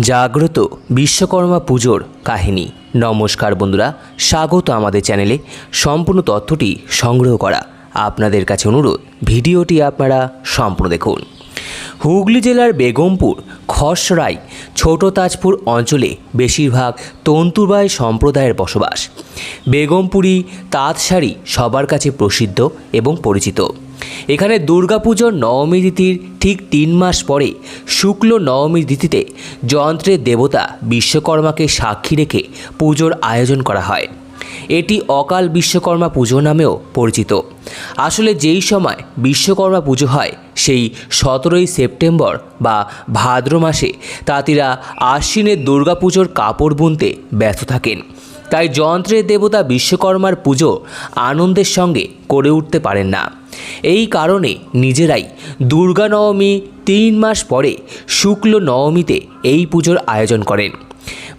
জাগ্রত বিশ্বকর্মা পুজোর কাহিনী। নমস্কার বন্ধুরা, স্বাগত আমাদের চ্যানেলে। সম্পূর্ণ তথ্যটি সংগ্রহ করা আপনাদের কাছে অনুরোধ, ভিডিওটি আপনারা সম্পূর্ণ দেখুন। হুগলি জেলার বেগমপুর খসড়াই ছোট তাজপুর অঞ্চলে বেশিরভাগ তন্তুবাই সম্প্রদায়ের বসবাস। বেগমপুরি তাঁত শাড়ি সবার কাছে প্রসিদ্ধ এবং পরিচিত। এখানে দুর্গাপুজোর নবমী তিথির ঠিক তিন মাস পরে শুক্ল নবমী তিথিতে যন্ত্রের দেবতা বিশ্বকর্মাকে সাক্ষী রেখে পুজোর আয়োজন করা হয়। এটি অকাল বিশ্বকর্মা পুজো নামেও পরিচিত। আসলে যেই সময় বিশ্বকর্মা পুজো হয় সেই সতেরোই সেপ্টেম্বর বা ভাদ্র মাসে তাঁতিরা আশ্বিনের দুর্গাপুজোর কাপড় বুনতে ব্যস্ত থাকেন। তাই যন্ত্রের দেবতা বিশ্বকর্মার পুজো আনন্দের সঙ্গে করে উঠতে পারেন না। এই কারণে নিজেরাই দুর্গা নবমী তিন মাস পরে শুক্ল নবমীতে এই পুজোর আয়োজন করেন।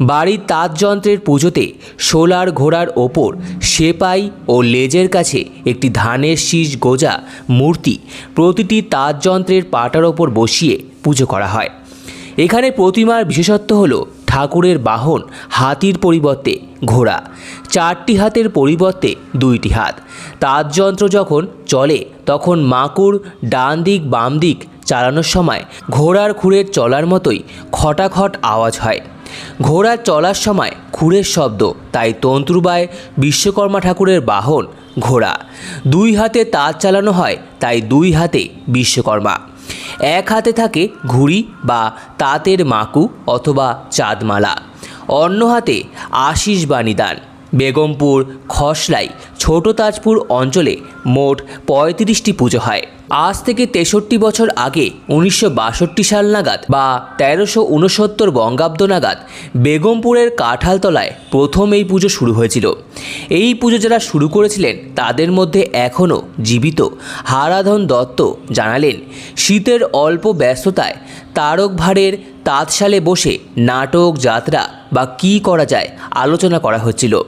বাড়ির তাঁতযন্ত্রের পুজোতে সোলার ঘোড়ার ওপর সেপাই ও লেজের কাছে একটি ধানের শীষ গোজা মূর্তি প্রতিটি তাঁতযন্ত্রের পাটার ওপর বসিয়ে পুজো করা হয়। এখানে প্রতিমার বিশেষত্ব হল ঠাকুরের বাহন হাতির পরিবর্তে ঘোড়া, চারটি হাতের পরিবর্তে দুইটি হাত। তাঁতযন্ত্র যখন চলে, তখন মাকুর ডান দিক বাম দিক চালানোর সময় ঘোড়ার খুঁড়ের চলার মতোই খটাখট আওয়াজ হয়। ঘোড়ার চলার সময় খুঁড়ের শব্দ, তাই তন্ত্রুবায় বিশ্বকর্মা ঠাকুরের বাহন, ঘোড়া। দুই হাতে তাজ চালানো হয়, তাই দুই হাতে বিশ্বকর্মা। এক হাতে থাকে ঘুড়ি বা তাঁতের মাকু অথবা চাঁদমালা। অন্য হাতে আশিস বাণীদান। বেগমপুর, খসলাই, ছোট তাজপুর অঞ্চলে মোট পঁয়ত্রিশটি পুজো হয়। আজ থেকে তেষট্টি বছর আগে উনিশশো বাষট্টি সাল নাগাদ বা তেরোশো উনসত্তর বঙ্গাব্দ নাগাদ বেগমপুরের কাঁঠালতলায় প্রথম এই পুজো শুরু হয়েছিল। এই পুজো যারা শুরু করেছিলেন তাদের মধ্যে এখনও জীবিত হারাধন দত্ত জানালেন, শীতের অল্প ব্যস্ততায় তারক ভাড়ের তাঁতশালে বসে নাটক, যাত্রা বা কী করা যায় আলোচনা করা হচ্ছিল।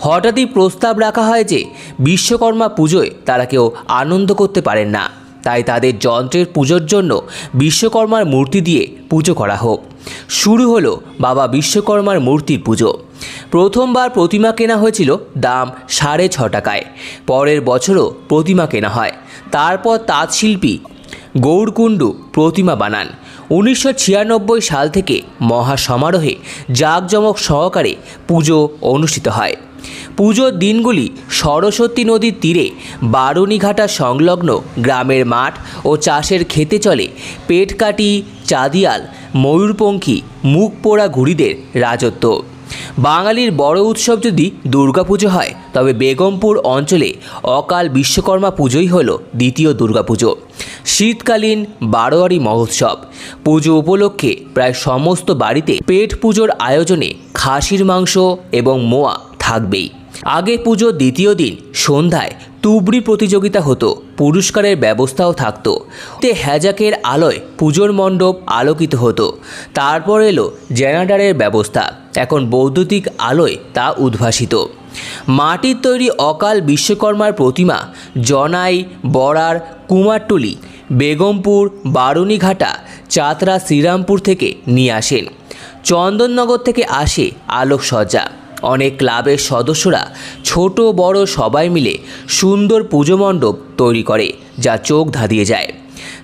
হঠাৎই প্রস্তাব রাখা হয় যে বিশ্বকর্মা পুজোয় তারা কেউ আনন্দ করতে পারেন না। তাই তাদের যন্ত্রের পুজোর জন্য বিশ্বকর্মার মূর্তি দিয়ে পুজো করা হোক। শুরু হলো বাবা বিশ্বকর্মার মূর্তির পুজো। প্রথমবার প্রতিমা কেনা হয়েছিল দাম সাড়ে ছ টাকায়। পরের বছরও প্রতিমা কেনা হয়। তারপর তাঁতশিল্পী গৌরকুণ্ডু প্রতিমা বানান। উনিশশো ছিয়ানব্বই সাল থেকে মহা সমারোহে জাঁকজমক সহকারে পুজো অনুষ্ঠিত হয়। পুজোর দিনগুলি সরস্বতী নদীর তীরে বারুণীঘাটা সংলগ্ন গ্রামের মাঠ ও চাষের খেতে চলে পেটকাটি চাঁদিয়াল, ময়ূরপঙ্খী মুখ পোড়া ঘুড়িদের রাজত্ব। বাঙালির বড় উৎসব যদি দুর্গাপুজো হয়, তবে বেগমপুর অঞ্চলে অকাল বিশ্বকর্মা পুজোই হলো দ্বিতীয় দুর্গাপুজো। শীতকালীন বারোয়ারি মহোৎসব। পুজো উপলক্ষে প্রায় সমস্ত বাড়িতে পেট পুজোর আয়োজনে খাসির মাংস এবং মোয়া থাকবেই। আগে পুজোর দ্বিতীয় দিন সন্ধ্যায় তুবড়ি প্রতিযোগিতা হতো, পুরস্কারের ব্যবস্থাও থাকতো। তে হ্যাজাকের আলোয় পুজোর মণ্ডপ আলোকিত হতো। তারপর এলো জেনারেটারের ব্যবস্থা। এখন বৈদ্যুতিক আলোয় তা উদ্ভাসিত। মাটির তৈরি অকাল বিশ্বকর্মার প্রতিমা জনাই বড়ার কুমারটুলি, বেগমপুর, বারুণীঘাটা, চাতরা, শ্রীরামপুর থেকে নিয়ে আসেন। চন্দননগর থেকে আসে আলোকসজ্জা। অনেক ক্লাবের সদস্যরা ছোট, বড় সবাই মিলে সুন্দর পুজো মণ্ডপ তৈরি করে, যা চোখ ধাঁধিয়ে যায়।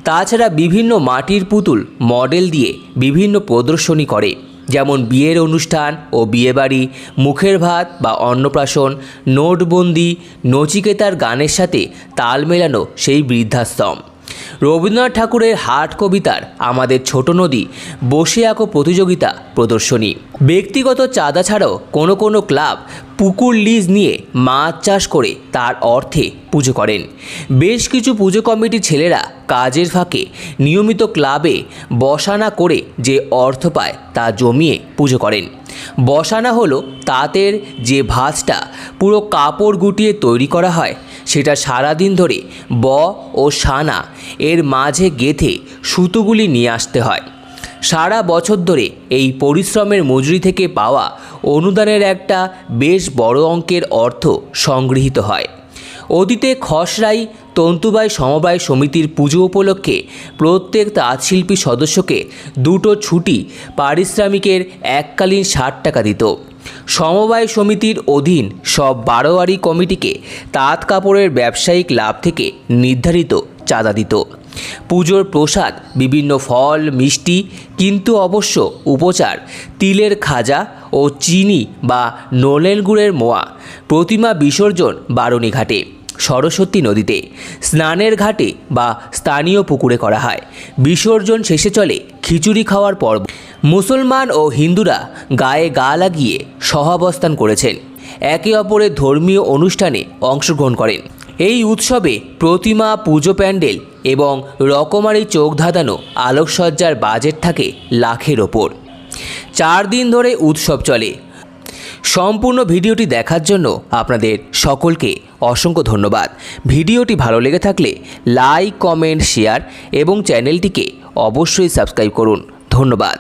তাছাড়া বিভিন্ন মাটির পুতুল মডেল দিয়ে বিভিন্ন প্রদর্শনী করে। যেমন বিয়ের অনুষ্ঠান ও বিয়েবাড়ি, মুখের ভাত বা অন্নপ্রাশন, নোটবন্দি, নচিকেতার গানের সাথে তাল মেলানো সেই বৃদ্ধাশ্রম। রবীন্দ্রনাথ ঠাকুরের হাট কবিতার আমাদের ছোট নদী, বসে আঁকো প্রতিযোগিতা, প্রদর্শনী। ব্যক্তিগত চাঁদা ছাড়াও কোনো কোনো ক্লাব পুকুর লিজ নিয়ে মাছ চাষ করে তার অর্থে পুজো করেন। বেশ কিছু পুজো কমিটির ছেলেরা কাজের ফাঁকে নিয়মিত ক্লাবে বসানা করে যে অর্থ পায় তা জমিয়ে পুজো করেন। বসানা হলো তাঁতের যে ভাঁজটা পুরো কাপড় গুটিয়ে তৈরি করা হয় সেটা সারাদিন ধরে ব ও সানা এর মাঝে গেথে সুতোগুলি নিয়ে আসতে হয়। সারা বছর ধরে এই পরিশ্রমের মজুরি থেকে পাওয়া অনুদানের একটা বেশ বড় অঙ্কের অর্থ সংগৃহীত হয়। অতীতে খসড়াই, তন্তুবাই, সমবায় সমিতির পুজো উপলক্ষে প্রত্যেক তাঁতশিল্পী সদস্যকে দুটো ছুটি পারিশ্রমিকের এককালীন ষাট টাকা দিত। সমবায় সমিতির অধীন সব বারোয়ারি কমিটিকে তাঁত কাপড়ের ব্যবসায়িক লাভ থেকে নির্ধারিত চাঁদা দিত। পুজোর প্রসাদ, বিভিন্ন ফল, মিষ্টি, কিন্তু অবশ্য উপচার, তিলের খাজা ও চিনি বা নলেন গুড়ের মোয়া, প্রতিমা বিসর্জন বারণী ঘাটে, সরস্বতী নদীতে, স্নানের ঘাটে বা স্থানীয় পুকুরে করা হয়। বিসর্জন শেষে চলে খিচুড়ি খাওয়ার পর্ব মুসলমান ও হিন্দুরা গায়ে গা লাগিয়ে সহাবস্থান করেছেন। একে অপরের ধর্মীয় অনুষ্ঠানে অংশগ্রহণ করেন। এই উৎসবে প্রতিমা, পুজো প্যান্ডেল এবং রকমারি চোখ ধাঁধানো আলোকসজ্জার বাজেট থাকে লাখের ওপর। চার দিন ধরে উৎসব চলে। সম্পূর্ণ ভিডিওটি দেখার জন্য আপনাদের সকলকে অসংখ্য ধন্যবাদ। ভিডিওটি ভালো লেগে থাকলে লাইক, কমেন্ট, শেয়ার এবং চ্যানেলটিকে অবশ্যই সাবস্ক্রাইব করুন। ধন্যবাদ।